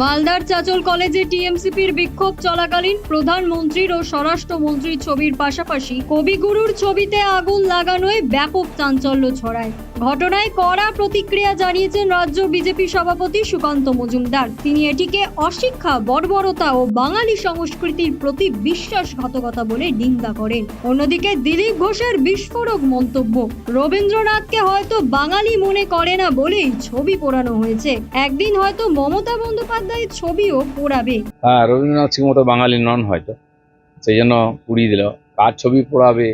মালদার চাচল কলেজে টিএমসিপির বিক্ষোভ চলাকালীন প্রধানমন্ত্রীর ও স্বরাষ্ট্রমন্ত্রীর ছবির পাশাপাশি কবিগুরুর ছবিতে আগুন লাগানোয় ব্যাপক চাঞ্চল্য ছড়ায়। ঘটনায় কড়া প্রতিক্রিয়া জানিয়েছেন রাজ্য বিজেপি সভাপতি সুকান্ত মজুমদার। তিনি এটিকে অশিক্ষা, বর্বরতা ও বাঙালি সংস্কৃতির প্রতি বিশ্বাসঘাতকতা বলে নিন্দা করেন। অন্যদিকে দিলীপ ঘোষের বিস্ফোরক মন্তব্য, রবীন্দ্রনাথকে হয়তো বাঙালি মনে করে না বলেই ছবি পোড়ানো হয়েছে। একদিন হয়তো মমতা বন্দ্যোপাধ্যায়ের ছবিও পোড়াবে। হ্যাঁ রবীন্দ্রনাথ ঠিক মতো বাঙালি নন হয়তো। সেই জন্য পুড়িয়ে দিল। কার ছবি পোড়াবে?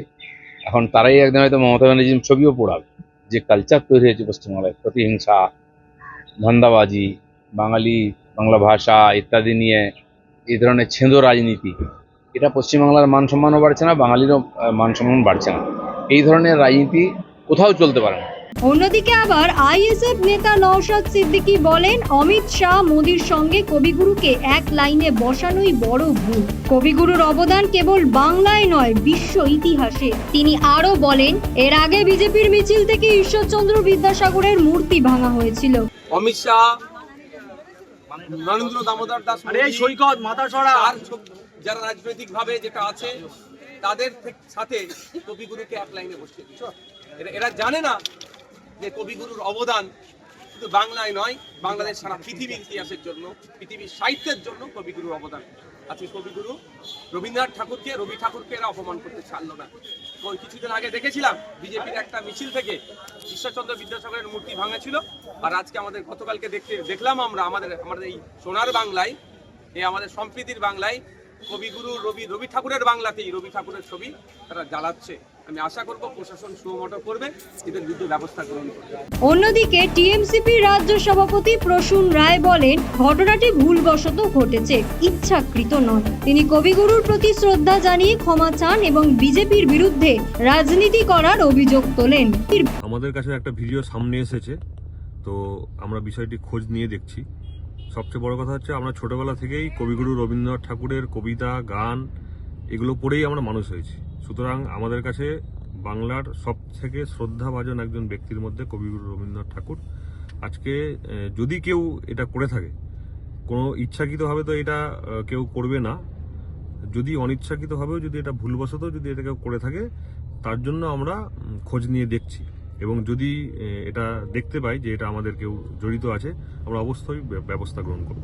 এখন তারাই একদিন হয়তো মমতা ব্যানার্জির ছবিও পোড়াবে। যে কালচার তৈরি হয়েছে পশ্চিমবাংলায় প্রতিহিংসা, ধান্দাবাজি, বাঙালি বাংলা ভাষা ইত্যাদি নিয়ে এই ধরনের ছেঁদো রাজনীতি, এটা পশ্চিমবাংলার মান সম্মানও বাড়ছে না, বাঙালিরও মান সম্মান বাড়ছে না। এই ধরনের রাজনীতি কোথাও চলতে পারে না। অন্যদিকে আবার আইএসএফ নেতা নওশাদ সিদ্দিকী বলেন অমিত শাহ মোদির সঙ্গে কবিগুরুকে এক লাইনে বসানোই বড় ভুল। কবিগুরুর অবদান কেবল বাংলায় নয় বিশ্ব ইতিহাসে। তিনি আরও বলেন এর আগে বিজেপির মিছিল থেকে ঈশ্বরচন্দ্র বিদ্যাসাগরের মূর্তি ভাঙা হয়েছিল। অমিত শাহ নরেন্দ্র দামোদর দাস আরে এই সৈকত মাথা সরা। যারা রাজনৈতিক ভাবে যেটা আছে তাদের সাথে কবিগুরুকে এক লাইনে বসিয়ে এরা জানে না যে কবিগুরুর অবদান শুধু বাংলায় নয়, বাংলাদেশ সারা পৃথিবীর ইতিহাসের জন্য, পৃথিবীর সাহিত্যের জন্য কবিগুরুর অবদান। আজকে কবিগুরু রবীন্দ্রনাথ ঠাকুরকে, রবি ঠাকুরকে এরা অপমান করতে ছাড়লো না। কিছুদিন আগে দেখেছিলাম বিজেপির একটা মিছিল থেকে ঈশ্বরচন্দ্র বিদ্যাসাগরের মূর্তি ভাঙা ছিল আর আজকে আমাদের গতকালকে দেখতে দেখলাম আমরা আমাদের আমাদের এই সোনার বাংলায়, এই আমাদের সম্প্রীতির বাংলায় কবিগুরু রবি রবি ঠাকুরের বাংলাতেই রবি ঠাকুরের ছবি তারা জ্বালাচ্ছে। আমি আশা করব প্রশাসন সুমোটো করবে এদের বিরুদ্ধে ব্যবস্থা গ্রহণ করবে। অন্যদিকে টিএমসিপি রাজ্য সভাপতি প্রসূন রায় বলেন ঘটনাটি ভুলবশত ঘটেছে ইচ্ছাকৃত নয়। তিনি কবিগুরুর প্রতি শ্রদ্ধা জানিয়ে ক্ষমা চান এবং বিজেপির বিরুদ্ধে রাজনীতি করার অভিযোগ তোলেন। আমাদের কাছে একটা ভিডিও সামনে এসেছে তো আমরা বিষয়টি খোঁজ নিয়ে দেখছি। সবচেয়ে বড় কথা হচ্ছে আমরা ছোটবেলা থেকেই কবিগুরু রবীন্দ্রনাথ ঠাকুরের কবিতা, গান, এগুলো পড়েই আমরা মানুষ হয়েছি। সুতরাং আমাদের কাছে বাংলার সব থেকে শ্রদ্ধাভাজন একজন ব্যক্তির মধ্যে কবিগুরু রবীন্দ্রনাথ ঠাকুর। আজকে যদি কেউ এটা করে থাকে, কোনো ইচ্ছাকৃতভাবে তো এটা কেউ করবে না। যদি অনিচ্ছাকৃতভাবেও যদি এটা ভুলবশত যদি এটা কেউ করে থাকে, তার জন্য আমরা খোঁজ নিয়ে দেখছি। এবং যদি এটা দেখতে পাই যে এটা আমাদের কেউ জড়িত আছে, আমরা অবশ্যই ব্যবস্থা গ্রহণ করব।